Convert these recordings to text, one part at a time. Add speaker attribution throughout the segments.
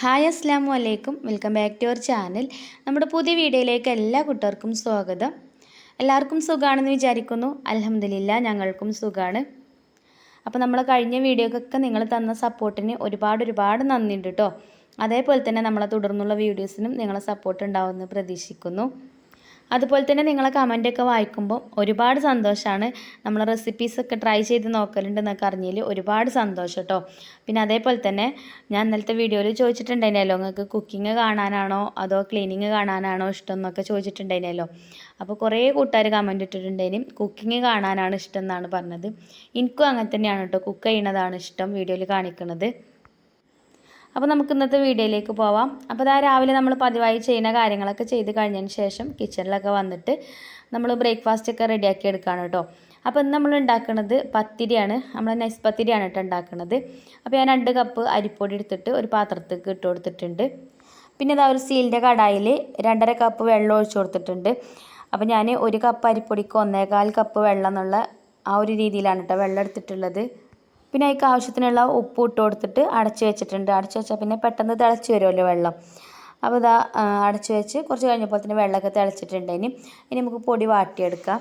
Speaker 1: Hi അസ്ലാം വലൈക്കും welcome back to our channel. നമ്മുടെ പുതിയ വീഡിയോയിലേക്ക് എല്ലാ കുട്ടികൾക്കും സ്വാഗതം. എല്ലാവർക്കും സുഖമാണെന്ന് വിചാരിക്കുന്നു. അലഹമ്മദില്ല ഞങ്ങൾക്കും സുഖമാണ് അപ്പോൾ നമ്മൾ കഴിഞ്ഞ വീഡിയോക്കൊക്കെ നിങ്ങൾ തന്ന സപ്പോർട്ടിന് ഒരുപാട് ഒരുപാട് നന്ദിയുണ്ട് കേട്ടോ അതേപോലെ തന്നെ നമ്മളെ തുടർന്നുള്ള വീഡിയോസിനും നിങ്ങളെ സപ്പോർട്ട് ഉണ്ടാവുമെന്ന് പ്രതീക്ഷിക്കുന്നു. അതുപോലെ തന്നെ നിങ്ങളെ കമന്റൊക്കെ വായിക്കുമ്പോൾ ഒരുപാട് സന്തോഷമാണ് നമ്മൾ റെസിപ്പീസൊക്കെ ട്രൈ ചെയ്ത് നോക്കലുണ്ടെന്നൊക്കെ അറിഞ്ഞതിൽ ഒരുപാട് സന്തോഷം കേട്ടോ പിന്നെ അതേപോലെ തന്നെ ഞാൻ ഇന്നലത്തെ വീഡിയോയിൽ ചോദിച്ചിട്ടുണ്ടായിരുന്നല്ലോ നിങ്ങൾക്ക് കുക്കിംഗ് കാണാനാണോ അതോ ക്ലീനിങ് കാണാനാണോ ഇഷ്ടം? എന്നൊക്കെ ചോദിച്ചിട്ടുണ്ടായിരുന്നല്ലോ. അപ്പോൾ കുറേ കൂട്ടുകാർ കമന്റ് ഇട്ടിട്ടുണ്ടായിരുന്നു കുക്കിംഗ് കാണാനാണ് ഇഷ്ടം എന്നാണ് പറഞ്ഞത്. എനിക്കും അങ്ങനെ തന്നെയാണ് കേട്ടോ കുക്ക് ചെയ്യുന്നതാണ് ഇഷ്ടം വീഡിയോയിൽ കാണിക്കുന്നത് അപ്പോൾ നമുക്ക് ഇന്നത്തെ വീഡിയോയിലേക്ക് പോവാം. അപ്പോൾ ഇതാ രാവിലെ നമ്മൾ പതിവായി ചെയ്യുന്ന കാര്യങ്ങളൊക്കെ ചെയ്ത് കഴിഞ്ഞതിന് ശേഷം കിച്ചണിലൊക്കെ വന്നിട്ട് നമ്മൾ ബ്രേക്ക്ഫാസ്റ്റ് ഒക്കെ റെഡിയാക്കി എടുക്കുകയാണ് കേട്ടോ. അപ്പോൾ ഇന്ന് നമ്മൾ ഉണ്ടാക്കുന്നത് പത്തിരിയാണ്. നമ്മൾ നൈസ് പത്തിരിയാണ് കേട്ടോ ഉണ്ടാക്കുന്നത് അപ്പോൾ ഞാൻ രണ്ട് കപ്പ് അരിപ്പൊടി എടുത്തിട്ട് ഒരു പാത്രത്തേക്ക് ഇട്ട് കൊടുത്തിട്ടുണ്ട്. പിന്നെ ഇതാ ഒരു സീലിന്റെ കടായിൽ രണ്ടര കപ്പ് വെള്ളം ഒഴിച്ചു കൊടുത്തിട്ടുണ്ട്. അപ്പോൾ ഞാൻ ഒരു കപ്പ് അരിപ്പൊടിക്ക് ഒന്നേകാൽ കപ്പ് വെള്ളം എന്നുള്ള ആ ഒരു രീതിയിലാണ് കേട്ടോ വെള്ളം എടുത്തിട്ടുള്ളത്. പിന്നെ അതിക്ക് ആവശ്യത്തിനുള്ള ഉപ്പ് ഇട്ട് കൊടുത്തിട്ട് അടച്ചു വെച്ചിട്ടുണ്ട്. അടച്ചു വെച്ചാൽ പിന്നെ പെട്ടെന്ന് തിളച്ച് വരുമല്ലോ വെള്ളം. അപ്പോൾ ഇതാ അടച്ചു വെച്ച് കുറച്ച് കഴിഞ്ഞപ്പോൾ തന്നെ വെള്ളമൊക്കെ തിളച്ചിട്ടുണ്ട്. ഇനി ഇനി നമുക്ക് പൊടി വാട്ടിയെടുക്കാം.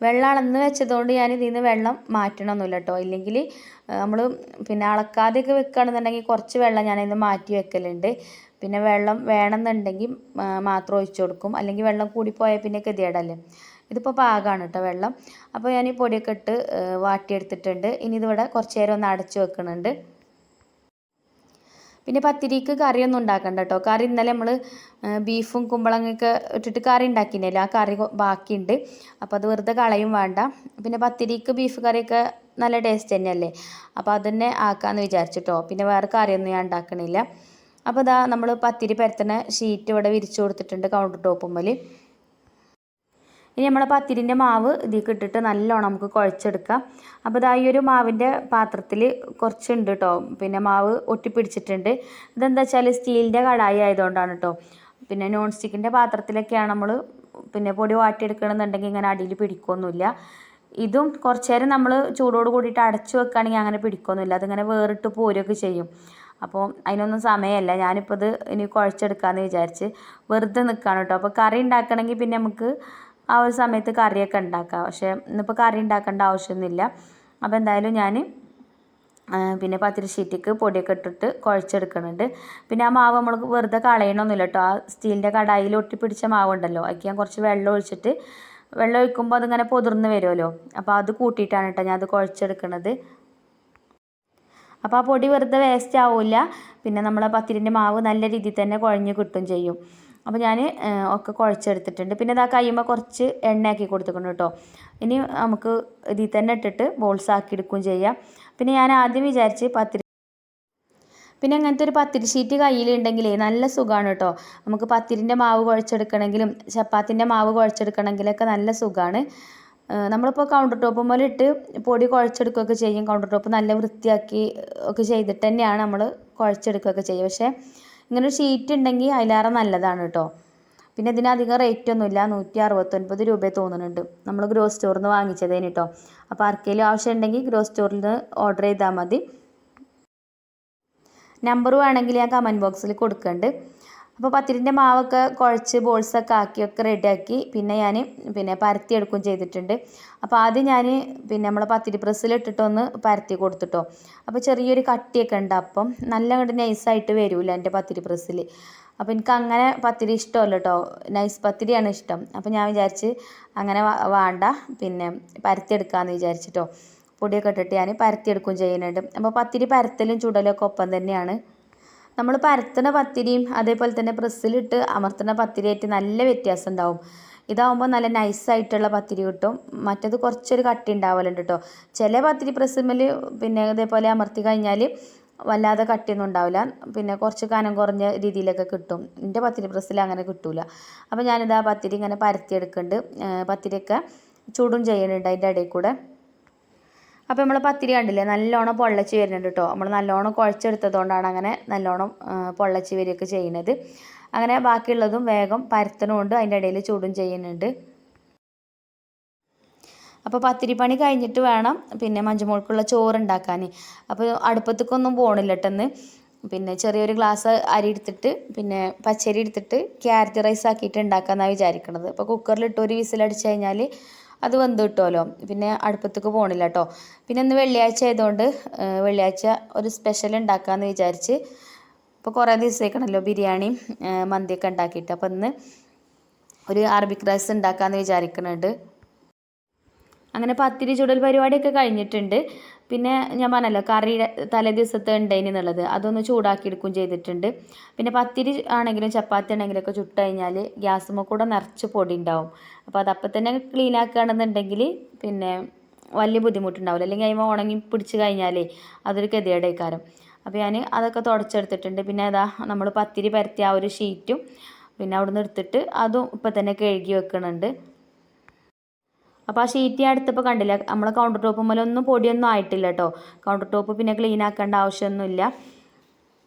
Speaker 1: വെള്ളം അളന്ന് വെച്ചതുകൊണ്ട് ഞാൻ ഇതിൽ നിന്ന് വെള്ളം മാറ്റണമൊന്നുമില്ല കേട്ടോ. ഇല്ലെങ്കിൽ നമ്മൾ പിന്നെ അളക്കാതെയൊക്കെ വെക്കുകയാണെന്നുണ്ടെങ്കിൽ കുറച്ച് വെള്ളം ഞാൻ ഞാനിന്ന് മാറ്റി വെക്കലുണ്ട്. പിന്നെ വെള്ളം വേണമെന്നുണ്ടെങ്കിൽ മാത്രം ഒഴിച്ചു കൊടുക്കും. അല്ലെങ്കിൽ വെള്ളം കൂടിപ്പോയാൽ പിന്നെ ഗതികേടല്ലേ. ഇതിപ്പോൾ പാകമാണ് കേട്ടോ വെള്ളം. അപ്പോൾ ഞാൻ ഈ പൊടിയൊക്കെ ഇട്ട് വാട്ടിയെടുത്തിട്ടുണ്ട്. ഇനി ഇതിവിടെ കുറച്ച് നേരം ഒന്ന് അടച്ചു വെക്കുന്നുണ്ട് പിന്നെ പത്തിരിക്ക് കറിയൊന്നും ഉണ്ടാക്കണ്ട കേട്ടോ കറി ഇന്നലെ നമ്മൾ ബീഫും കുമ്പളങ്ങയൊക്കെ ഇട്ടിട്ട് കറി ഉണ്ടാക്കിയില്ലേ ആ കറി ബാക്കിയുണ്ട്. അപ്പോൾ അത് വെറുതെ കളയും വേണ്ട. പിന്നെ പത്തിരിക്ക് ബീഫ് കറിയൊക്കെ നല്ല ടേസ്റ്റ് തന്നെയല്ലേ? അപ്പോൾ അതന്നെ ആക്കാമെന്ന് വിചാരിച്ചിട്ടോ പിന്നെ വേറെ കറിയൊന്നും ഞാൻ ഉണ്ടാക്കണില്ല. അപ്പോൾ ഇതാ നമ്മൾ പത്തിരി പരത്തണ ഷീറ്റ് ഇവിടെ വിരിച്ചു കൊടുത്തിട്ടുണ്ട് കൗണ്ടർ ടോപ്പുമ്മൽ ഇനി നമ്മൾ പത്തിരിന്റെ മാവ് ഇതിലേക്ക് ഇട്ടിട്ട് നല്ലോണം നമുക്ക് കുഴച്ചെടുക്കാം. അപ്പോൾ ഇതാ ഈ ഒരു മാവിന്റെ പാത്രത്തിൽ കുറച്ചുണ്ട് കേട്ടോ പിന്നെ മാവ് ഒട്ടിപ്പിടിച്ചിട്ടുണ്ട്. ഇതെന്താ വെച്ചാൽ സ്റ്റീലിന്റെ കടായി ആയതുകൊണ്ടാണ് കേട്ടോ പിന്നെ നോൺ സ്റ്റിക്കിന്റെ പാത്രത്തിലൊക്കെയാണ് നമ്മൾ പിന്നെ പൊടി വാട്ടിയെടുക്കണമെന്നുണ്ടെങ്കിൽ ഇങ്ങനെ അടിയിൽ പിടിക്കൊന്നുമില്ല. ഇതും കുറച്ച് നേരം നമ്മൾ ചൂടോട് കൂടിയിട്ട് അടച്ചു വെക്കുകയാണെങ്കിൽ അങ്ങനെ പിടിക്കൊന്നുമില്ല. അതിങ്ങനെ വേറിട്ട് പോരുകയൊക്കെ ചെയ്യും. അപ്പോൾ അതിനൊന്നും സമയമല്ല. ഞാനിപ്പോൾ ഇത് ഇനി കുഴച്ചെടുക്കാമെന്ന് വിചാരിച്ച് വെറുതെ നിൽക്കുകയാണ് കേട്ടോ അപ്പോൾ കറി ഉണ്ടാക്കണമെങ്കിൽ പിന്നെ നമുക്ക് ആ ഒരു സമയത്ത് കറിയൊക്കെ ഉണ്ടാക്കാം. പക്ഷേ ഇന്നിപ്പോൾ കറി ഉണ്ടാക്കേണ്ട ആവശ്യമൊന്നുമില്ല. അപ്പോൾ എന്തായാലും ഞാൻ പിന്നെ പത്തിരി ഷീറ്റിക്ക് പൊടിയൊക്കെ ഇട്ടിട്ട് കുഴച്ചെടുക്കുന്നുണ്ട്. പിന്നെ ആ മാവ് നമ്മൾ വെറുതെ കളയണമൊന്നുമില്ല കേട്ടോ. ആ സ്റ്റീലിന്റെ കടായിൽ ഒട്ടിപ്പിടിച്ച മാവുണ്ടല്ലോ. അതിൽ ഞാൻ കുറച്ച് വെള്ളം ഒഴിച്ചിട്ട് വെള്ളം ഒഴിക്കുമ്പോൾ അതിങ്ങനെ പൊതിർന്ന് വരുമല്ലോ. അപ്പോൾ അത് കൂട്ടിയിട്ടാണ് കേട്ടോ ഞാൻ അത് കുഴച്ചെടുക്കുന്നത് അപ്പോൾ ആ പൊടി വെറുതെ വേസ്റ്റ് ആവില്ല. പിന്നെ നമ്മളെ പത്തിരിന്റെ മാവ് നല്ല രീതിയിൽ തന്നെ കുഴഞ്ഞ് കിട്ടും ചെയ്യും. അപ്പോൾ ഞാൻ ഒക്കെ കുഴച്ചെടുത്തിട്ടുണ്ട്. പിന്നെ ഇതാ കഴിയുമ്പോൾ കുറച്ച് എണ്ണയാക്കി കൊടുത്തിട്ടുണ്ട് കേട്ടോ. ഇനി നമുക്ക് ഇതിൽ തന്നെ ഇട്ടിട്ട് ബോൾസ് ആക്കി എടുക്കുകയും ചെയ്യാം. പിന്നെ ഞാൻ ആദ്യം വിചാരിച്ച് പത്തിരി പിന്നെ അങ്ങനത്തെ ഒരു പത്തിരി ഷീറ്റ് കയ്യിലുണ്ടെങ്കിലേ നല്ല സുഖമാണ് കേട്ടോ. നമുക്ക് പത്തിരിന്റെ മാവ് കുഴച്ചെടുക്കണമെങ്കിലും ചപ്പാത്തിന്റെ മാവ് കുഴച്ചെടുക്കണമെങ്കിലൊക്കെ നല്ല സുഖമാണ് നമ്മളിപ്പോൾ കൗണ്ടർ ടോപ്പ് പോലെ ഇട്ട് പൊടി കുഴച്ചെടുക്കുകയൊക്കെ ചെയ്യും. കൗണ്ടർ ടോപ്പ് നല്ല വൃത്തിയാക്കി ഒക്കെ ചെയ്തിട്ട് തന്നെയാണ് നമ്മൾ കുഴച്ചെടുക്കുകയൊക്കെ ചെയ്യുക. പക്ഷേ ഇങ്ങനെ ഷീറ്റ് ഉണ്ടെങ്കിൽ അതിലേറെ നല്ലതാണ് കേട്ടോ പിന്നെ ഇതിന് അധികം റേറ്റ് ഒന്നുമില്ല. നൂറ്റി അറുപത്തൊൻപത് രൂപയെ തോന്നുന്നുണ്ട്. നമ്മൾ ഗ്രോസ് സ്റ്റോറിൽ നിന്ന് വാങ്ങിച്ചതേന് കേട്ടോ അപ്പോൾ ആർക്കെങ്കിലും ആവശ്യം ഉണ്ടെങ്കിൽ ഗ്രോസ് സ്റ്റോറിൽ നിന്ന് ഓർഡർ ചെയ്താൽ മതി. നമ്പർ വേണമെങ്കിൽ ഞാൻ കമന്റ് ബോക്സിൽ കൊടുക്കുന്നുണ്ട് അപ്പോൾ പത്തിരിന്റെ മാവൊക്കെ കുഴച്ച് ബോൾസൊക്കെ ആക്കിയൊക്കെ റെഡിയാക്കി പിന്നെ ഞാൻ പിന്നെ പരത്തി എടുക്കുകയും ചെയ്തിട്ടുണ്ട്. അപ്പോൾ ആദ്യം ഞാൻ പിന്നെ നമ്മളെ പത്തിരി പ്രസ്സിലിട്ടിട്ടൊന്ന് പരത്തി കൊടുത്തിട്ടോ. അപ്പോൾ ചെറിയൊരു കട്ടിയൊക്കെ ഉണ്ട് അപ്പം നല്ല അങ്ങോട്ട് നൈസായിട്ട് വരില്ല എന്റെ പത്തിരി പ്രസ്സിൽ അപ്പോൾ എനിക്ക് അങ്ങനെ പത്തിരി ഇഷ്ടമല്ല കേട്ടോ നൈസ് പത്തിരിയാണ് ഇഷ്ടം. അപ്പോൾ ഞാൻ വിചാരിച്ച് അങ്ങനെ വേണ്ട. പിന്നെ പരത്തിയെടുക്കാമെന്ന് വിചാരിച്ചിട്ടോ. പൊടിയൊക്കെ ഇട്ടിട്ട് ഞാൻ പരത്തിയെടുക്കുകയും ചെയ്യുന്നുണ്ട് അപ്പോൾ പത്തിരി പരത്തലും ചുടലും ഒക്കെ ഒപ്പം തന്നെയാണ്. നമ്മൾ പരത്തുന്ന പത്തിരിയും അതേപോലെ തന്നെ പ്രസ്സിലിട്ട് അമർത്തണ പത്തിരിയായിട്ട് നല്ല വ്യത്യാസം ഉണ്ടാവും. ഇതാവുമ്പോൾ നല്ല നൈസായിട്ടുള്ള പത്തിരി കിട്ടും. മറ്റത് കുറച്ചൊരു കട്ടി ഉണ്ടാവലുണ്ട് കേട്ടോ ചില പത്തിരി പ്രസ്സിമ്മൽ പിന്നെ ഇതേപോലെ അമർത്തി കഴിഞ്ഞാൽ വല്ലാതെ കട്ടിയൊന്നും ഉണ്ടാവില്ല. പിന്നെ കുറച്ച് കനം കുറഞ്ഞ രീതിയിലൊക്കെ കിട്ടും. എന്റെ പത്തിരി പ്രസ്സിൽ അങ്ങനെ കിട്ടൂല. അപ്പോൾ ഞാനിത് ആ പത്തിരി ഇങ്ങനെ പരത്തിയെടുക്കുന്നുണ്ട് പത്തിരിയൊക്കെ ചൂടും ചെയ്യുന്നുണ്ട് അതിന്റെ ഇടയിൽ കൂടെ. അപ്പോൾ നമ്മൾ പത്തിരി കണ്ടില്ലേ? നല്ലോണം പൊള്ളച്ച് വരുന്നുണ്ട് കേട്ടോ നമ്മൾ നല്ലോണം കുഴച്ചെടുത്തതുകൊണ്ടാണ് അങ്ങനെ നല്ലോണം പൊള്ളച്ച് വരികയൊക്കെ ചെയ്യുന്നത്. അങ്ങനെ ബാക്കിയുള്ളതും വേഗം പരത്തണമുണ്ട് അതിന്റെ ഇടയിൽ ചൂടും ചെയ്യുന്നുണ്ട്. അപ്പോൾ പത്തിരി പണി കഴിഞ്ഞിട്ട് വേണം പിന്നെ മഞ്ജുമോൾക്കുള്ള ചോറ് ഉണ്ടാക്കാൻ അപ്പോൾ അടുപ്പത്തേക്കൊന്നും പോകണില്ല കേട്ടെന്ന് പിന്നെ ചെറിയൊരു ഗ്ലാസ് അരി എടുത്തിട്ട് പിന്നെ പച്ചരി എടുത്തിട്ട് ക്യാരറ്റ് റൈസ് ആക്കിയിട്ട് ഉണ്ടാക്കാമെന്നാണ് വിചാരിക്കുന്നത് അപ്പോൾ കുക്കറിലിട്ട് ഒരു വിസിലടിച്ച് കഴിഞ്ഞാൽ അത് വെന്ത് കിട്ടുമല്ലോ പിന്നെ അടുപ്പത്തേക്ക് പോകണില്ല കേട്ടോ പിന്നെ ഇന്ന് വെള്ളിയാഴ്ച ആയതുകൊണ്ട് വെള്ളിയാഴ്ച ഒരു സ്പെഷ്യൽ ഉണ്ടാക്കാമെന്ന് വിചാരിച്ച് ഇപ്പോൾ കുറേ ദിവസത്തേക്കാണല്ലോ ബിരിയാണി മന്തിയൊക്കെ ഉണ്ടാക്കിയിട്ട്. അപ്പോൾ ഇന്ന് ഒരു അറബിക് റൈസ് ഉണ്ടാക്കാമെന്ന് വിചാരിക്കുന്നുണ്ട് അങ്ങനെ പത്തിരി ചുടൽ പരിപാടിയൊക്കെ കഴിഞ്ഞിട്ടുണ്ട്. പിന്നെ ഞാൻ പറഞ്ഞല്ലോ കറി തലേ ദിവസത്തെ ഉണ്ടായിന് എന്നുള്ളത്. അതൊന്ന് ചൂടാക്കി എടുക്കുകയും ചെയ്തിട്ടുണ്ട്. പിന്നെ പത്തിരി ആണെങ്കിലും ചപ്പാത്തി ആണെങ്കിലും ഒക്കെ ചുട്ട് കഴിഞ്ഞാൽ ഗ്യാസുമ്മ കൂടെ നിറച്ച് പൊടി ഉണ്ടാവും. അപ്പോൾ അതപ്പം തന്നെ ക്ലീൻ ആക്കുകയാണെന്നുണ്ടെങ്കിൽ പിന്നെ വലിയ ബുദ്ധിമുട്ടുണ്ടാവില്ല. അല്ലെങ്കിൽ അതിമ ഉണങ്ങി പിടിച്ച് കഴിഞ്ഞാലേ അതൊരു ഗതികേടേക്കാരം. അപ്പോൾ ഞാൻ അതൊക്കെ തുടച്ചെടുത്തിട്ടുണ്ട്. പിന്നെ അതാ നമ്മൾ പത്തിരി പരത്തിയ ആ ഒരു ഷീറ്റും പിന്നെ അവിടെ നിന്ന് എടുത്തിട്ട് അതും ഇപ്പം തന്നെ കഴുകി വെക്കുന്നുണ്ട് അപ്പോൾ ആ ഷീറ്റ് ഞാൻ എടുത്തപ്പോൾ കണ്ടില്ല. നമ്മളെ കൗണ്ടർ ടോപ്പ് മുതലൊന്നും പൊടിയൊന്നും ആയിട്ടില്ല കേട്ടോ കൗണ്ടർ ടോപ്പ് പിന്നെ ക്ലീൻ ആക്കേണ്ട ആവശ്യമൊന്നുമില്ല.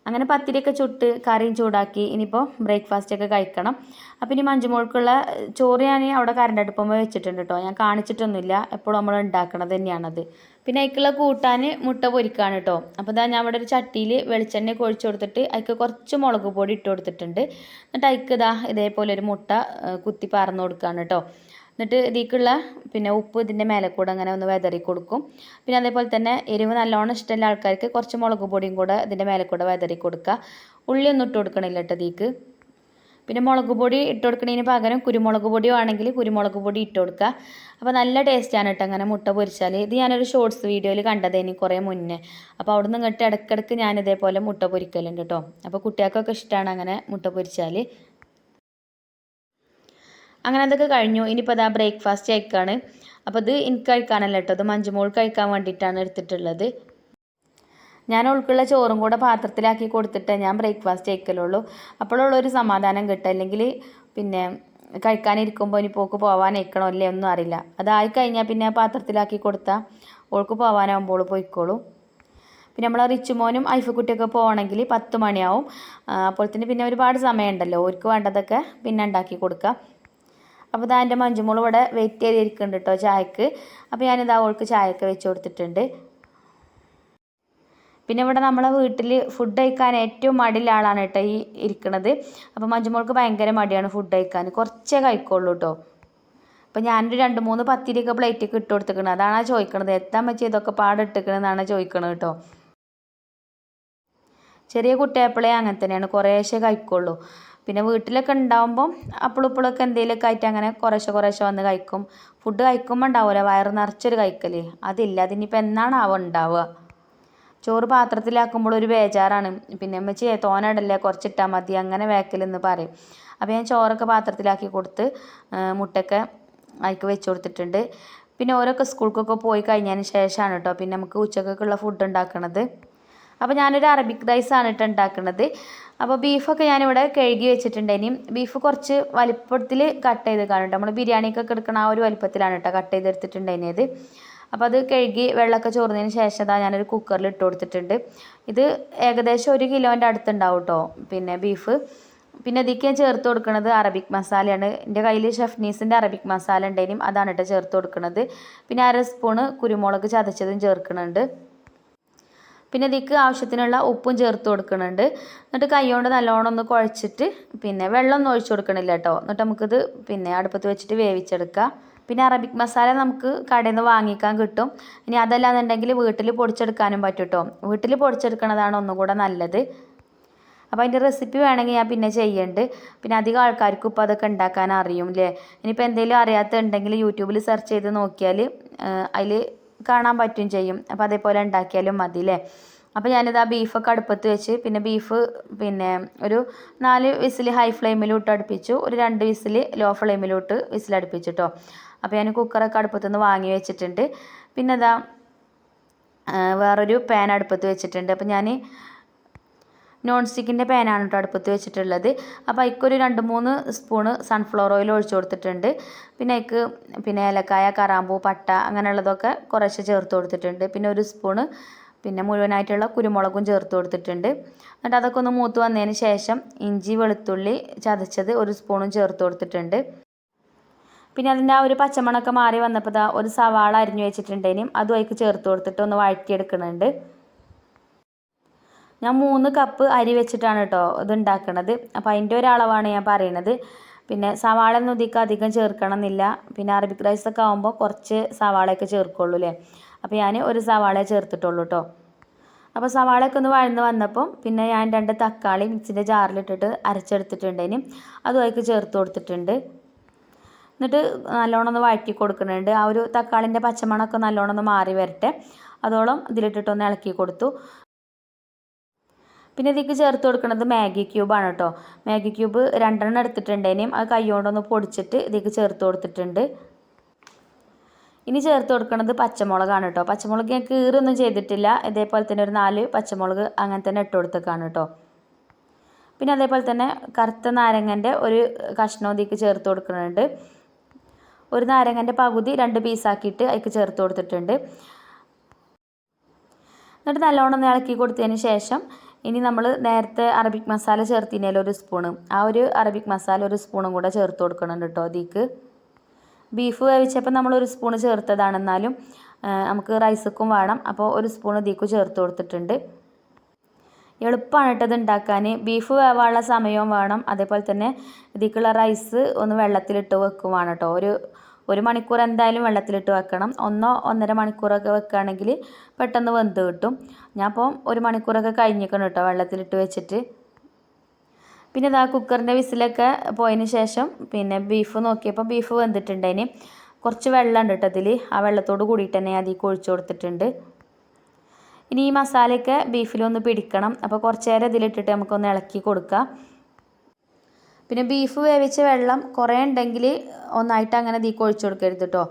Speaker 1: അങ്ങനെ പത്തിരിയൊക്കെ ചുട്ട് കറിയും ചൂടാക്കി ഇനിയിപ്പോൾ ബ്രേക്ക്ഫാസ്റ്റ് ഒക്കെ കഴിക്കണം. അപ്പോൾ ഇനി മഞ്ചുമോൾക്കുള്ള ചോറ് ഞാൻ അവിടെ കറണ്ട് അടുപ്പുമ്പോൾ വെച്ചിട്ടുണ്ട് കേട്ടോ ഞാൻ കാണിച്ചിട്ടൊന്നുമില്ല. എപ്പോഴും നമ്മൾ ഉണ്ടാക്കണത് തന്നെയാണത്. പിന്നെ അതിക്കുള്ള കൂട്ടാൻ മുട്ട പൊരിക്കാണ് കേട്ടോ അപ്പോൾ ഇതാ ഞാൻ അവിടെ ഒരു ചട്ടിയിൽ വെളിച്ചെണ്ണ കൊഴിച്ചു കൊടുത്തിട്ട് അതിക്ക് കുറച്ച് മുളക് പൊടി ഇട്ട് കൊടുത്തിട്ടുണ്ട്. എന്നിട്ട് അതിക്ക് ഇതാ ഇതേപോലെ ഒരു മുട്ട കുത്തി പറന്ന് കൊടുക്കുകയാണ് കേട്ടോ എന്നിട്ട് ഇതിലേക്കുള്ള പിന്നെ ഉപ്പ് ഇതിന്റെ മേലെ കൂടെ അങ്ങനെ ഒന്ന് വെതറി കൊടുക്കും. പിന്നെ അതേപോലെ തന്നെ എരിവ് നല്ലോണം ഇഷ്ടമുള്ള ആൾക്കാർക്ക് കുറച്ച് മുളക് പൊടിയും കൂടെ ഇതിന്റെ മേലെ കൂടെ വെതറി കൊടുക്കുക. ഉള്ളിയൊന്നും ഇട്ട് കൊടുക്കണില്ല കേട്ടോ ഇതിലേക്ക്. പിന്നെ മുളക് പൊടി ഇട്ട് കൊടുക്കുന്നതിന് പകരം കുരുമുളക് പൊടിയോ ആണെങ്കിൽ കുരുമുളക് പൊടി ഇട്ട് കൊടുക്കുക. അപ്പോൾ നല്ല ടേസ്റ്റാണ് കേട്ടോ അങ്ങനെ മുട്ട പൊരിച്ചാൽ. ഇത് ഞാനൊരു ഷോർട്സ് വീഡിയോയിൽ കണ്ടതേനി കുറേ മുന്നേ. അപ്പോൾ അവിടെ നിന്ന് ഇങ്ങോട്ട് ഇടയ്ക്കിടയ്ക്ക് ഞാനിതേപോലെ മുട്ട പൊരിക്കലുണ്ട് കേട്ടോ. അപ്പോൾ കുട്ടികൾക്കൊക്കെ ഇഷ്ടമാണ് അങ്ങനെ മുട്ട പൊരിച്ചാൽ. അങ്ങനെ അതൊക്കെ കഴിഞ്ഞു. ഇനിയിപ്പോൾ അതാ ബ്രേക്ക്ഫാസ്റ്റ് കഴിക്കുകയാണ് അപ്പോൾ ഇത് എനിക്ക് കഴിക്കാനല്ല കേട്ടോ അത് മഞ്ജുമോൾ കഴിക്കാൻ വേണ്ടിയിട്ടാണ് എടുത്തിട്ടുള്ളത്. ഞാൻ ഉൾക്കുള്ള ചോറും കൂടെ പാത്രത്തിലാക്കി കൊടുത്തിട്ട് ഞാൻ ബ്രേക്ക്ഫാസ്റ്റ് കഴിക്കലുള്ളൂ. അപ്പോഴുള്ളൊരു സമാധാനം കിട്ടുക അല്ലെങ്കിൽ പിന്നെ കഴിക്കാനിരിക്കുമ്പോൾ ഇനി പോക്ക് പോകാനേക്കണോ അല്ലേ ഒന്നും അറിയില്ല. അതായി കഴിഞ്ഞാൽ പിന്നെ പാത്രത്തിലാക്കി കൊടുത്താൽ ഓൾക്ക് പോകാനാകുമ്പോൾ പോയിക്കോളൂ. പിന്നെ നമ്മൾ റിച്ചുമോനും ഐഫക്കുട്ടിയൊക്കെ പോകണമെങ്കിൽ പത്ത് മണിയാവും. അപ്പോഴത്തേന് പിന്നെ ഒരുപാട് സമയമുണ്ടല്ലോ. ഓർക്ക് വേണ്ടതൊക്കെ പിന്നെ ഉണ്ടാക്കി കൊടുക്കാം. അപ്പോൾ ഇതാ എന്റെ മഞ്ജുമോൾ ഇവിടെ വെയിറ്റ് ചെയ്തിരിക്കുന്നുണ്ട് കേട്ടോ ചായക്ക്. അപ്പോൾ ഞാനിതാ അവൾക്ക് ചായയൊക്കെ വെച്ച് കൊടുത്തിട്ടുണ്ട്. പിന്നെ ഇവിടെ നമ്മളെ വീട്ടിൽ ഫുഡ് കഴിക്കാൻ ഏറ്റവും മടിയുള്ള ആളാണ് കേട്ടോ ഈ ഇരിക്കുന്നത് അപ്പോൾ മഞ്ജുമോൾക്ക് ഭയങ്കര മടിയാണ് ഫുഡ് കഴിക്കാൻ. കുറച്ചേ കഴിക്കുള്ളൂ കേട്ടോ അപ്പോൾ ഞാനൊരു രണ്ട് മൂന്ന് പത്തിരിയൊക്കെ പ്ലേറ്റൊക്കെ ഇട്ട് കൊടുത്തിരിക്കുന്നത് അതാണ് ചോദിക്കണത്. എത്താൻ പറ്റിയ ഇതൊക്കെ പാടിട്ടിക്കണമെന്നാണ് ചോദിക്കണത് കേട്ടോ ചെറിയ കുട്ടിയായപ്പോഴേ അങ്ങനെ തന്നെയാണ്. കുറേശ്ശേ കഴിക്കുള്ളൂ. പിന്നെ വീട്ടിലൊക്കെ ഉണ്ടാകുമ്പം അപ്പളിപ്പളൊക്കെ എന്തെങ്കിലുമൊക്കെ ആയിട്ട് അങ്ങനെ കുറേശ്ശെ കുറേശ്ശെ വന്ന് കഴിക്കും. ഫുഡ് കഴിക്കുമ്പോൾ ഉണ്ടാവില്ല വയറ് നിറച്ചൊരു കഴിക്കൽ അതില്ല. അതിനിപ്പോൾ എന്നാണ് ആവ ഉണ്ടാവുക? ചോറ് പാത്രത്തിലാക്കുമ്പോൾ ഒരു ബേജാറാണ്. പിന്നെ അമ്മച്ചി തോനടല്ലേ കുറച്ചിട്ടാൽ മതി. അങ്ങനെ വേക്കലെന്ന് പറയും. അപ്പോൾ ഞാൻ ചോറൊക്കെ പാത്രത്തിലാക്കി കൊടുത്ത് മുട്ടയൊക്കെ അതിക്ക് വെച്ച് കൊടുത്തിട്ടുണ്ട്. പിന്നെ ഓരോക്കെ സ്കൂൾക്കൊക്കെ പോയി കഴിഞ്ഞതിന് ശേഷമാണ് കേട്ടോ പിന്നെ നമുക്ക് ഉച്ചക്കൊക്കെയുള്ള ഫുഡ് ഉണ്ടാക്കണത്. അപ്പോൾ ഞാനൊരു അറബിക് റൈസാണ് കേട്ടോ ഉണ്ടാക്കുന്നത് അപ്പോൾ ബീഫൊക്കെ ഞാനിവിടെ കഴുകി വെച്ചിട്ടുണ്ട്. ഇനിയും ബീഫ് കുറച്ച് വലിപ്പത്തിൽ കട്ട് ചെയ്ത് കാണും നമ്മൾ ബിരിയാണിക്കൊക്കെ എടുക്കണ ആ ഒരു വലിപ്പത്തിലാണ് കേട്ടോ കട്ട് ചെയ്തെടുത്തിട്ടുണ്ടായിരുന്നത്. അപ്പോൾ അത് കഴുകി വെള്ളമൊക്കെ ചോർന്നതിന് ശേഷം അതാ ഞാനൊരു കുക്കറിൽ ഇട്ട് കൊടുത്തിട്ടുണ്ട്. ഇത് ഏകദേശം ഒരു കിലോന്റെ അടുത്തുണ്ടാവും കേട്ടോ പിന്നെ ബീഫ് പിന്നെ ഇതിലേക്ക് ഞാൻ ചേർത്ത് കൊടുക്കുന്നത് അറബിക് മസാലയാണ് എന്റെ കയ്യിൽ ഷെഫ്നീസിന്റെ അറബിക് മസാല ഉണ്ടെങ്കിലും അതാണ് കേട്ടോ ചേർത്ത് കൊടുക്കുന്നത് പിന്നെ അര സ്പൂണ് കുരുമുളക് ചതച്ചതും ചേർക്കുന്നുണ്ട് പിന്നെ ഇതിക്ക് ആവശ്യത്തിനുള്ള ഉപ്പും ചേർത്ത് കൊടുക്കുന്നുണ്ട്. എന്നിട്ട് കൈകൊണ്ട് നല്ലോണം ഒന്ന് കുഴച്ചിട്ട് പിന്നെ വെള്ളം ഒന്നും ഒഴിച്ചു കൊടുക്കണില്ല കേട്ടോ. എന്നിട്ട് നമുക്കിത് പിന്നെ അടുപ്പത്ത് വെച്ചിട്ട് വേവിച്ചെടുക്കാം. പിന്നെ അറബിക് മസാല നമുക്ക് കടയിൽ നിന്ന് വാങ്ങിക്കാൻ കിട്ടും. ഇനി അതല്ലാന്നുണ്ടെങ്കിൽ വീട്ടിൽ പൊടിച്ചെടുക്കാനും പറ്റും കേട്ടോ. വീട്ടിൽ പൊടിച്ചെടുക്കുന്നതാണ് ഒന്നും കൂടെ നല്ലത്. അപ്പോൾ അതിന്റെ റെസിപ്പി വേണമെങ്കിൽ ഞാൻ പിന്നെ ചെയ്യുന്നുണ്ട് പിന്നെ അധികം ആൾക്കാർക്കും ഇപ്പോൾ അതൊക്കെ ഉണ്ടാക്കാൻ അറിയും അല്ലേ ഇനിയിപ്പോൾ എന്തെങ്കിലും അറിയാത്തുണ്ടെങ്കിൽ യൂട്യൂബിൽ സെർച്ച് ചെയ്ത് നോക്കിയാൽ അതിൽ കാണാൻ പറ്റും ചെയ്യും. അപ്പോൾ അതേപോലെ ഉണ്ടാക്കിയാലും മതി അല്ലേ അപ്പോൾ ഞാനിത് ആ ബീഫൊക്കെ അടുപ്പത്ത് വെച്ച് പിന്നെ ബീഫ് പിന്നെ ഒരു നാല് വിസിൽ ഹൈ ഫ്ലെയിമിലോട്ട് അടുപ്പിച്ചു. ഒരു രണ്ട് വിസിൽ ലോ ഫ്ലെയിമിലോട്ട് വിസിൽ അടുപ്പിച്ചിട്ടോ അപ്പോൾ ഞാൻ കുക്കറൊക്കെ അടുപ്പത്ത് നിന്ന് വാങ്ങി വെച്ചിട്ടുണ്ട്. പിന്നെ അതാ വേറൊരു പാൻ അടുപ്പത്ത് വെച്ചിട്ടുണ്ട്. അപ്പോൾ ഞാൻ നോൺ സ്റ്റിക്കിന്റെ പാനാണ് കേട്ടോ അടുപ്പത്ത് വെച്ചിട്ടുള്ളത്. അപ്പോൾ അതിക്കൊരു രണ്ട് മൂന്ന് സ്പൂണ് സൺഫ്ലവർ ഓയിൽ ഒഴിച്ചു കൊടുത്തിട്ടുണ്ട്. പിന്നെ അതിക്ക് പിന്നെ ഏലക്കായ കറാമ്പൂ പട്ട അങ്ങനെയുള്ളതൊക്കെ കുറേശ്ശെ ചേർത്ത് കൊടുത്തിട്ടുണ്ട്. പിന്നെ ഒരു സ്പൂണ് പിന്നെ മുഴുവനായിട്ടുള്ള കുരുമുളകും ചേർത്ത് കൊടുത്തിട്ടുണ്ട്. എന്നിട്ട് അതൊക്കെ ഒന്ന് മൂത്ത് വന്നതിന് ശേഷം ഇഞ്ചി വെളുത്തുള്ളി ചതച്ചത് ഒരു സ്പൂണും ചേർത്ത് കൊടുത്തിട്ടുണ്ട്. പിന്നെ അതിന്റെ ആ ഒരു പച്ചമണൊക്കെ മാറി വന്നപ്പോൾ ഒരു സവാള അരിഞ്ഞു വെച്ചിട്ടുണ്ടേനും അതും അതിക്ക് ചേർത്ത് കൊടുത്തിട്ട് ഒന്ന് വഴറ്റിയെടുക്കുന്നുണ്ട്. ഞാൻ മൂന്ന് കപ്പ് അരി വെച്ചിട്ടാണ് കേട്ടോ ഇത് ഉണ്ടാക്കണത് അപ്പോൾ അതിന്റെ ഒരളവാണ് ഞാൻ പറയണത്. പിന്നെ സവാള ഒന്നും ഇതിക്ക് അധികം ചേർക്കണം എന്നില്ല പിന്നെ അറബിക് റൈസ് ഒക്കെ ആകുമ്പോൾ കുറച്ച് സവാളയൊക്കെ ചേർക്കുള്ളൂ അല്ലേ അപ്പോൾ ഞാൻ ഒരു സവാളയെ ചേർത്തിട്ടുള്ളൂ കേട്ടോ അപ്പോൾ സവാളയൊക്കെ ഒന്ന് വഴന്ന് വന്നപ്പം പിന്നെ ഞാൻ രണ്ട് തക്കാളി മിക്സിന്റെ ജാറിലിട്ടിട്ട് അരച്ചെടുത്തിട്ടുണ്ടേന് അതും അതിലേക്ക് ചേർത്ത് കൊടുത്തിട്ടുണ്ട്. എന്നിട്ട് നല്ലോണം ഒന്ന് വഴറ്റി കൊടുക്കുന്നുണ്ട്. ആ ഒരു തക്കാളിന്റെ പച്ചമണമൊക്കെ നല്ലോണം ഒന്ന് മാറി വരട്ടെ. അതോളം ഇതിലിട്ടിട്ടൊന്ന് ഇളക്കി കൊടുത്തു. പിന്നെ ഇതിലേക്ക് ചേർത്ത് കൊടുക്കുന്നത് മാഗി ക്യൂബാണ് കേട്ടോ. മാഗി ക്യൂബ് രണ്ടെണ്ണം എടുത്തിട്ടുണ്ടേനേയും അത് കൈകൊണ്ടൊന്ന് പൊടിച്ചിട്ട് ഇതിലേക്ക് ചേർത്ത് കൊടുത്തിട്ടുണ്ട്. ഇനി ചേർത്ത് കൊടുക്കുന്നത് പച്ചമുളകാണ് കേട്ടോ. പച്ചമുളക് ഞാൻ കീറൊന്നും ചെയ്തിട്ടില്ല. ഇതേപോലെ തന്നെ ഒരു നാല് പച്ചമുളക് അങ്ങനെ തന്നെ ഇട്ട് കൊടുത്തേക്കാണ് കേട്ടോ. പിന്നെ അതേപോലെ തന്നെ കറുത്ത നാരങ്ങന്റെ ഒരു കഷ്ണം ഇതിലേക്ക് ചേർത്ത് കൊടുക്കുന്നുണ്ട്. ഒരു നാരങ്ങന്റെ പകുതി രണ്ട് പീസാക്കിയിട്ട് അതിക്ക് ചേർത്ത് കൊടുത്തിട്ടുണ്ട്. എന്നിട്ട് നല്ലോണം ഇളക്കി കൊടുത്തതിന് ശേഷം ഇനി നമ്മൾ നേരത്തെ അറബിക് മസാല ചേർത്തിനല്ലോ ഒരു സ്പൂണ് ആ ഒരു അറബിക് മസാല ഒരു സ്പൂണും കൂടെ ചേർത്ത് കൊടുക്കണം കേട്ടോ അതിക്ക്. ബീഫ് വേവിച്ചപ്പോൾ നമ്മൾ ഒരു സ്പൂണ് ചേർത്തതാണെന്നാലും നമുക്ക് റൈസക്കും വേണം. അപ്പോൾ ഒരു സ്പൂൺ ഇതിക്ക് ചേർത്ത് കൊടുത്തിട്ടുണ്ട്. എളുപ്പമാണ് കേട്ടോ ഇത് ഉണ്ടാക്കാൻ. ബീഫ് വേവാനുള്ള സമയവും വേണം. അതേപോലെ തന്നെ ഇതിക്കുള്ള റൈസ് ഒന്ന് വെള്ളത്തിലിട്ട് വെക്കും വേണം കേട്ടോ. ഒരു ഒരു മണിക്കൂർ എന്തായാലും വെള്ളത്തിലിട്ട് വെക്കണം. ഒന്നോ ഒന്നര മണിക്കൂറൊക്കെ വെക്കുകയാണെങ്കിൽ പെട്ടെന്ന് വെന്ത് കിട്ടും. ഞാൻ അപ്പോൾ ഒരു മണിക്കൂറൊക്കെ കഴിഞ്ഞിരിക്കണം കേട്ടോ വെള്ളത്തിലിട്ട് വെച്ചിട്ട്. പിന്നെ ഇതാ കുക്കറിന്റെ വിസിലൊക്കെ പോയതിന് ശേഷം പിന്നെ ബീഫ് നോക്കിയപ്പോൾ ബീഫ് വെന്തിട്ടുണ്ടതിന് കുറച്ച് വെള്ളമുണ്ട് കേട്ടോ അതിൽ ആ വെള്ളത്തോട് കൂടിയിട്ട് തന്നെ അതിൽ കൊഴിച്ചു കൊടുത്തിട്ടുണ്ട്. ഇനി ഈ മസാലയൊക്കെ ബീഫിലൊന്ന് പിടിക്കണം. അപ്പോൾ കുറച്ച് നേരം ഇതിലിട്ടിട്ട് നമുക്കൊന്ന് ഇളക്കി കൊടുക്കാം. പിന്നെ ബീഫ് വേവിച്ച വെള്ളം കുറേ ഉണ്ടെങ്കിൽ ഒന്നായിട്ട് അങ്ങനെ ദീക്ക് ഒഴിച്ച് കൊടുക്കരുത് കേട്ടോ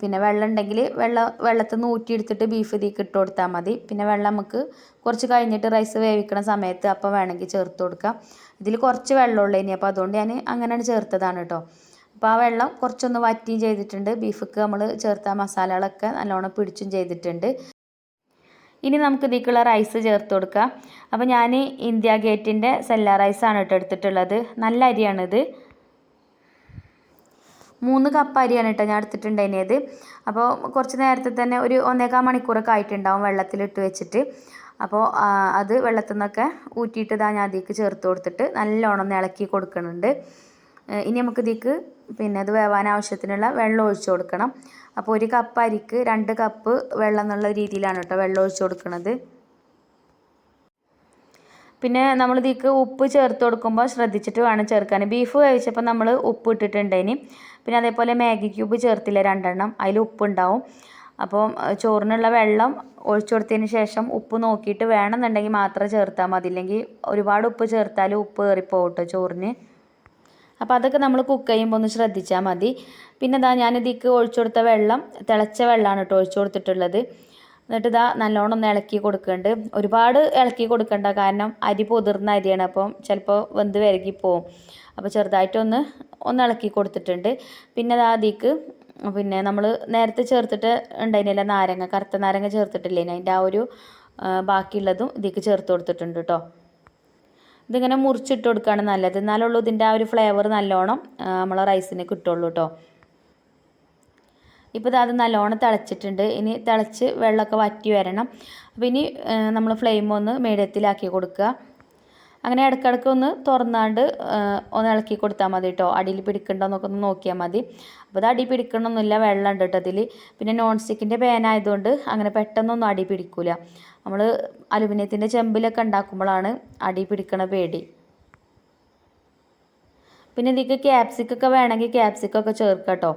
Speaker 1: പിന്നെ വെള്ളം ഉണ്ടെങ്കിൽ വെള്ളം വെള്ളത്തിൽ നിന്ന് ഊറ്റിയെടുത്തിട്ട് ബീഫ് ദീക്ക് ഇട്ട് കൊടുത്താൽ മതി. പിന്നെ വെള്ളം നമുക്ക് കുറച്ച് കഴിഞ്ഞിട്ട് റൈസ് വേവിക്കണ സമയത്ത് അപ്പോൾ വേണമെങ്കിൽ ചേർത്ത് കൊടുക്കാം. ഇതിൽ കുറച്ച് വെള്ളമുള്ളൂ ഇനി അപ്പോൾ അതുകൊണ്ട് ഞാൻ അങ്ങനെയാണ് ചേർത്തതാണ് കേട്ടോ അപ്പോൾ ആ വെള്ളം കുറച്ചൊന്ന് വറ്റിയും ചെയ്തിട്ടുണ്ട്. ബീഫിക്ക് നമ്മൾ ചേർത്ത മസാലകളൊക്കെ നല്ലോണം പിടിച്ചും ചെയ്തിട്ടുണ്ട്. ഇനി നമുക്ക് ഇതിലേക്കുള്ള റൈസ് ചേർത്ത് കൊടുക്കാം. അപ്പോൾ ഞാൻ ഇന്ത്യ ഗേറ്റിന്റെ സെല്ല റൈസാണ് കേട്ടോ എടുത്തിട്ടുള്ളത്. നല്ല അരിയാണിത്. മൂന്ന് കപ്പ് അരിയാണ് കേട്ടോ ഞാൻ എടുത്തിട്ടുണ്ടായിരുന്നത്. അപ്പോൾ കുറച്ച് നേരത്തെ തന്നെ ഒരു ഒന്നേകാൽ മണിക്കൂറൊക്കെ ആയിട്ടുണ്ടാവും വെള്ളത്തിലിട്ട് വെച്ചിട്ട്. അപ്പോൾ അത് വെള്ളത്തിൽ നിന്നൊക്കെ ഊറ്റിയിട്ട് ഇതാ ഞാൻ അതിലേക്ക് ചേർത്ത് കൊടുത്തിട്ട് നല്ലോണം ഇളക്കി കൊടുക്കുന്നുണ്ട്. ഇനി നമുക്ക് ഇതിലേക്ക് പിന്നെ അത് വേവാൻ ആവശ്യത്തിനുള്ള വെള്ളം ഒഴിച്ചു കൊടുക്കണം. അപ്പോൾ ഒരു കപ്പ് അരിക്ക് രണ്ട് കപ്പ് വെള്ളം എന്നുള്ള രീതിയിലാണ് കേട്ടോ വെള്ളം ഒഴിച്ച് കൊടുക്കുന്നത് പിന്നെ നമ്മൾ ഇതിക്ക് ഉപ്പ് ചേർത്ത് കൊടുക്കുമ്പോൾ ശ്രദ്ധിച്ചിട്ട് വേണം ചേർക്കാൻ. ബീഫ് വേവിച്ചപ്പോൾ നമ്മൾ ഉപ്പ് ഇട്ടിട്ടുണ്ടേനി. പിന്നെ അതേപോലെ മാഗി ക്യൂബ് ചേർത്തില്ല രണ്ടെണ്ണം. അതിൽ ഉപ്പുണ്ടാവും അപ്പോൾ ചോറിനുള്ള വെള്ളം ഒഴിച്ചു കൊടുത്തതിന് ശേഷം ഉപ്പ് നോക്കിയിട്ട് വേണമെന്നുണ്ടെങ്കിൽ മാത്രം ചേർത്താൽ മതി. ഇല്ലെങ്കിൽ ഒരുപാട് ഉപ്പ് ചേർത്താൽ ഉപ്പ് കയറിപ്പോകും കേട്ടോ ചോറിന്. അപ്പോൾ അതൊക്കെ നമ്മൾ കുക്ക് ചെയ്യുമ്പോൾ ഒന്ന് ശ്രദ്ധിച്ചാൽ മതി. പിന്നെ ഇതാ ഞാൻ ഇതിക്ക് ഒഴിച്ചു കൊടുത്ത വെള്ളം തിളച്ച വെള്ളമാണ് കേട്ടോ ഒഴിച്ചു കൊടുത്തിട്ടുള്ളത്. എന്നിട്ട് ഇതാ നല്ലോണം ഒന്ന് ഇളക്കി കൊടുക്കുന്നുണ്ട് ഒരുപാട് ഇളക്കി കൊടുക്കണ്ട കാരണം അരി പൊതിർന്ന അരിയാണ് അപ്പം ചിലപ്പോൾ വെന്ത് വിരകി പോവും അപ്പോൾ ചെറുതായിട്ടൊന്ന് ഒന്ന് ഇളക്കി കൊടുത്തിട്ടുണ്ട്. പിന്നെ ഇതാ അതിക്ക് പിന്നെ നമ്മൾ നേരത്തെ ചേർത്തിട്ട് ഉണ്ടായിരുന്നില്ല നാരങ്ങ കറുത്ത നാരങ്ങ ചേർത്തിട്ടില്ലേ അതിന്റെ ആ ഒരു ബാക്കിയുള്ളതും ഇതിക്ക് ചേർത്ത് കൊടുത്തിട്ടുണ്ട് കേട്ടോ ഇതിങ്ങനെ മുറിച്ചിട്ട് കൊടുക്കുകയാണ് നല്ലത്. എന്നാലുള്ളൂ ഇതിന്റെ ആ ഒരു ഫ്ലേവർ നല്ലോണം നമ്മളെ റൈസിന് കിട്ടുള്ളൂ കേട്ടോ ഇപ്പോൾ അത് നല്ലോണം തിളച്ചിട്ടുണ്ട്. ഇനി തിളച്ച് വെള്ളമൊക്കെ വറ്റി വരണം. അപ്പോൾ ഇനി നമ്മൾ ഫ്ലെയിം ഒന്ന് മീഡിയത്തിലാക്കി കൊടുക്കുക. അങ്ങനെ ഇടയ്ക്കിടയ്ക്ക് ഒന്ന് തുറന്നാണ്ട് ഒന്ന് ഇളക്കി കൊടുത്താൽ മതി കേട്ടോ അടിയിൽ പിടിക്കണ്ടോന്നൊക്കെ ഒന്ന് നോക്കിയാൽ മതി. അപ്പോൾ അത് അടി പിടിക്കണമെന്നില്ല വെള്ളം ഉണ്ട് കേട്ടോ അതിൽ പിന്നെ നോൺ സ്റ്റിക്കിന്റെ പാനായതുകൊണ്ട് അങ്ങനെ പെട്ടെന്നൊന്നും അടി പിടിക്കില്ല നമ്മൾ അലുമിനിയത്തിന്റെ ചെമ്പിലൊക്കെ ഉണ്ടാക്കുമ്പോഴാണ് അടി പിടിക്കണ പേടി. പിന്നെ നിങ്ങൾക്ക് ക്യാപ്സിക്കൊക്കെ വേണമെങ്കിൽ ക്യാപ്സിക്കൊക്കെ ചേർക്കാം കേട്ടോ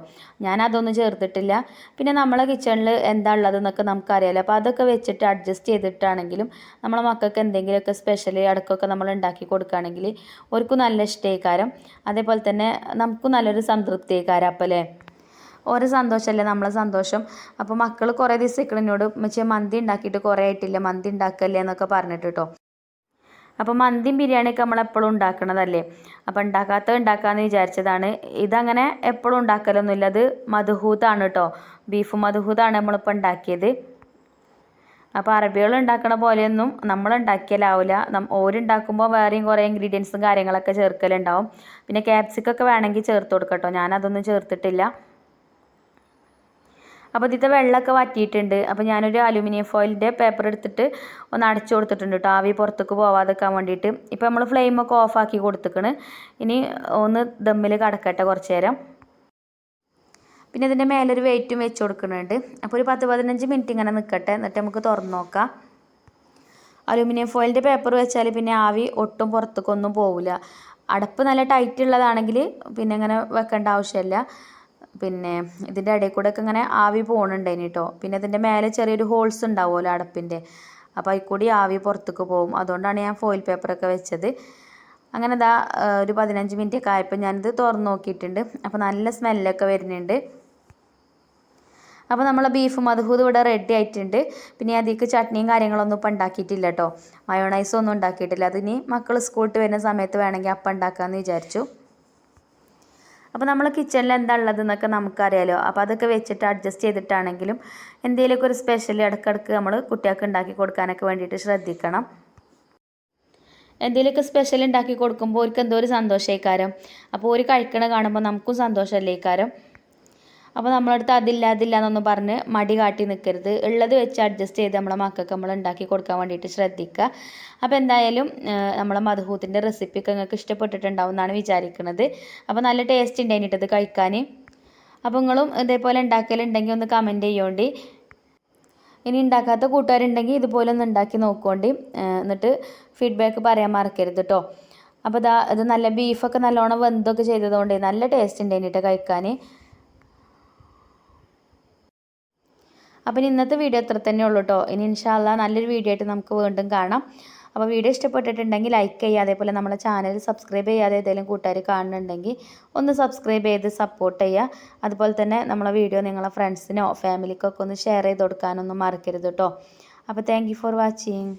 Speaker 1: ഞാൻ അതൊന്നും ചേർത്തിട്ടില്ല. പിന്നെ നമ്മളെ കിച്ചണിൽ എന്താ ഉള്ളതെന്നൊക്കെ നമുക്കറിയാലോ. അപ്പോൾ അതൊക്കെ വെച്ചിട്ട് അഡ്ജസ്റ്റ് ചെയ്തിട്ടാണെങ്കിലും നമ്മളെ മക്കൾക്ക് എന്തെങ്കിലുമൊക്കെ സ്പെഷ്യൽ അടക്കമൊക്കെ നമ്മൾ ഉണ്ടാക്കി കൊടുക്കുകയാണെങ്കിൽ അവർക്കും നല്ല ഇഷ്ടേക്കാരം. അതേപോലെ തന്നെ നമുക്കും നല്ലൊരു സംതൃപ്തിയായിക്കാരം അപ്പോൾ അല്ലേ? ഓരോ സന്തോഷമല്ലേ? നമ്മളെ സന്തോഷം. അപ്പോൾ മക്കൾ കുറേ ദിവസം ഇക്കളിനോട് മച്ചേ മന്തി ഉണ്ടാക്കിയിട്ട് കുറേ ആയിട്ടില്ല? മന്തി ഉണ്ടാക്കല്ലേ എന്നൊക്കെ പറഞ്ഞിട്ട് കേട്ടോ. അപ്പോൾ മന്തിയും ബിരിയാണിയൊക്കെ നമ്മൾ എപ്പോഴും ഉണ്ടാക്കണതല്ലേ? അപ്പോൾ ഉണ്ടാക്കാത്ത ഉണ്ടാക്കാമെന്ന് വിചാരിച്ചതാണ്. ഇതങ്ങനെ എപ്പോഴും ഉണ്ടാക്കലൊന്നുമില്ല. അത് മധുഹൂത്താണ് കേട്ടോ ബീഫ് മധുഹൂത്താണ് നമ്മളിപ്പോൾ ഉണ്ടാക്കിയത്. അപ്പോൾ അറബികൾ ഉണ്ടാക്കണ പോലെയൊന്നും നമ്മൾ ഉണ്ടാക്കിയാലാവില്ല ഓരുണ്ടാക്കുമ്പോൾ വേറെയും കുറേ ഇൻഗ്രീഡിയൻസും കാര്യങ്ങളൊക്കെ ചേർക്കലുണ്ടാവും. പിന്നെ ക്യാപ്സിക്കൊക്കെ വേണമെങ്കിൽ ചേർത്ത് കൊടുക്കട്ടോ. ഞാനതൊന്നും ചേർത്തിട്ടില്ല. അപ്പോൾ ഇതിത്തെ വെള്ളമൊക്കെ വറ്റിയിട്ടുണ്ട്. അപ്പോൾ ഞാനൊരു അലുമിനിയം ഫോയിലിന്റെ പേപ്പർ എടുത്തിട്ട് ഒന്ന് അടച്ചു കൊടുത്തിട്ടുണ്ട് കേട്ടോ ആവി പുറത്തേക്ക് പോവാതെക്കാൻ വേണ്ടിയിട്ട്. ഇപ്പോൾ നമ്മൾ ഫ്ലെയിമൊക്കെ ഓഫാക്കി കൊടുത്തേക്കണ്. ഇനി ഒന്ന് ദമ്മിൽ കടക്കട്ടെ കുറച്ച് നേരം. പിന്നെ ഇതിന്റെ മേലൊരു വെയിറ്റും വെച്ച് കൊടുക്കുന്നുണ്ട്. അപ്പോൾ ഒരു പത്ത് പതിനഞ്ച് മിനിറ്റ് ഇങ്ങനെ നിൽക്കട്ടെ എന്നിട്ട് നമുക്ക് തുറന്നു നോക്കാം. അലുമിനിയം ഫോയിലിന്റെ പേപ്പർ വെച്ചാൽ പിന്നെ ആവി ഒട്ടും പുറത്തേക്കൊന്നും പോവില്ല അടപ്പ് നല്ല ടൈറ്റ് ഉള്ളതാണെങ്കിൽ പിന്നെ ഇങ്ങനെ വെക്കേണ്ട ആവശ്യമില്ല. പിന്നെ ഇതിന്റെ ഇടയിൽ കൂടെ ഒക്കെ ഇങ്ങനെ ആവി പോകണുണ്ടേനി കേട്ടോ പിന്നെ ഇതിന്റെ മേലെ ചെറിയൊരു ഹോൾസ് ഉണ്ടാവുമല്ലോ അടപ്പിന്റെ അപ്പോൾ അതിൽ കൂടി ആവി പുറത്തേക്ക് പോകും. അതുകൊണ്ടാണ് ഞാൻ ഫോയിൽ പേപ്പറൊക്കെ വെച്ചത്. അങ്ങനെ ഇതാ ഒരു പതിനഞ്ച് മിനിറ്റ് ഒക്കെ ആയപ്പോൾ ഞാനിത് തുറന്ന് നോക്കിയിട്ടുണ്ട്. അപ്പോൾ നല്ല സ്മെല്ലൊക്കെ വരുന്നുണ്ട്. അപ്പോൾ നമ്മളെ ബീഫ് മധുഹൂത് ഇവിടെ റെഡി ആയിട്ടുണ്ട്. പിന്നെ അതിലേക്ക് ചട്നിയും കാര്യങ്ങളൊന്നും ഇപ്പം ഉണ്ടാക്കിയിട്ടില്ല കേട്ടോ മയോണൈസൊന്നും ഉണ്ടാക്കിയിട്ടില്ല. അതിനി മക്കൾ സ്കൂളിൽ വരുന്ന സമയത്ത് വേണമെങ്കിൽ അപ്പം ഉണ്ടാക്കാമെന്ന് വിചാരിച്ചു. അപ്പോൾ നമ്മൾ കിച്ചണിൽ എന്താ ഉള്ളതെന്നൊക്കെ നമുക്കറിയാലോ. അപ്പോൾ അതൊക്കെ വെച്ചിട്ട് അഡ്ജസ്റ്റ് ചെയ്തിട്ടാണെങ്കിലും എന്തെങ്കിലുമൊക്കെ ഒരു സ്പെഷ്യൽ ഇടയ്ക്കിടയ്ക്ക് നമ്മൾ കുട്ടികൾക്ക് ഉണ്ടാക്കി കൊടുക്കാനൊക്കെ വേണ്ടിയിട്ട് ശ്രദ്ധിക്കണം. എന്തെങ്കിലുമൊക്കെ സ്പെഷ്യൽ ഉണ്ടാക്കി കൊടുക്കുമ്പോൾ അവർക്ക് എന്തോ ഒരു സന്തോഷമായിക്കാരം അപ്പോൾ ഒരു കഴിക്കണ കാണുമ്പോൾ നമുക്കും സന്തോഷമല്ലേ ഇക്കാരം അപ്പോൾ നമ്മളടുത്ത് അതില്ല അതില്ല എന്നൊന്നും പറഞ്ഞ് മടി കാട്ടി നിൽക്കരുത് ഉള്ളത് വെച്ച് അഡ്ജസ്റ്റ് ചെയ്ത് നമ്മളെ മക്കൾക്ക് നമ്മൾ ഉണ്ടാക്കി കൊടുക്കാൻ വേണ്ടിയിട്ട് ശ്രദ്ധിക്കുക. അപ്പോൾ എന്തായാലും നമ്മളെ മധുഹൂത്തിന്റെ റെസിപ്പിയൊക്കെ നിങ്ങൾക്ക് ഇഷ്ടപ്പെട്ടിട്ടുണ്ടാവും എന്നാണ് വിചാരിക്കുന്നത് അപ്പോൾ നല്ല ടേസ്റ്റ് ഉണ്ടായിട്ട് ഇത് കഴിക്കാൻ. അപ്പോൾ നിങ്ങളും ഇതേപോലെ ഉണ്ടാക്കലുണ്ടെങ്കിൽ ഒന്ന് കമന്റ് ചെയ്യോണ്ടി. ഇനി ഉണ്ടാക്കാത്ത കൂട്ടുകാരുണ്ടെങ്കിൽ ഇതുപോലെ ഒന്ന് ഉണ്ടാക്കി നോക്കുകൊണ്ടി എന്നിട്ട് ഫീഡ്ബാക്ക് പറയാൻ മറക്കരുത് കേട്ടോ അപ്പോൾ ഇതാ ഇത് നല്ല ബീഫൊക്കെ നല്ലോണം വെന്തൊക്കെ ചെയ്തതുകൊണ്ട് നല്ല ടേസ്റ്റ് ഉണ്ടായിട്ട് കഴിക്കാൻ. അപ്പം ഇന്നത്തെ വീഡിയോ അത്ര തന്നെ ഉള്ളൂ കേട്ടോ ഇനി ഇൻഷാല്ല നല്ലൊരു വീഡിയോ ആയിട്ട് നമുക്ക് വീണ്ടും കാണാം. അപ്പോൾ വീഡിയോ ഇഷ്ടപ്പെട്ടിട്ടുണ്ടെങ്കിൽ ലൈക്ക് ചെയ്യുക. അതേപോലെ നമ്മുടെ ചാനൽ സബ്സ്ക്രൈബ് ചെയ്യാതെ ഏതെങ്കിലും കൂട്ടുകാർ കാണുന്നുണ്ടെങ്കിൽ ഒന്ന് സബ്സ്ക്രൈബ് ചെയ്ത് സപ്പോർട്ട് ചെയ്യുക. അതുപോലെ തന്നെ നമ്മളെ വീഡിയോ നിങ്ങളെ ഫ്രണ്ട്സിനോ ഫാമിലിക്കൊക്കെ ഒന്ന് ഷെയർ ചെയ്ത് കൊടുക്കാനൊന്നും മറക്കരുത് കേട്ടോ അപ്പോൾ താങ്ക് ഫോർ വാച്ചിങ്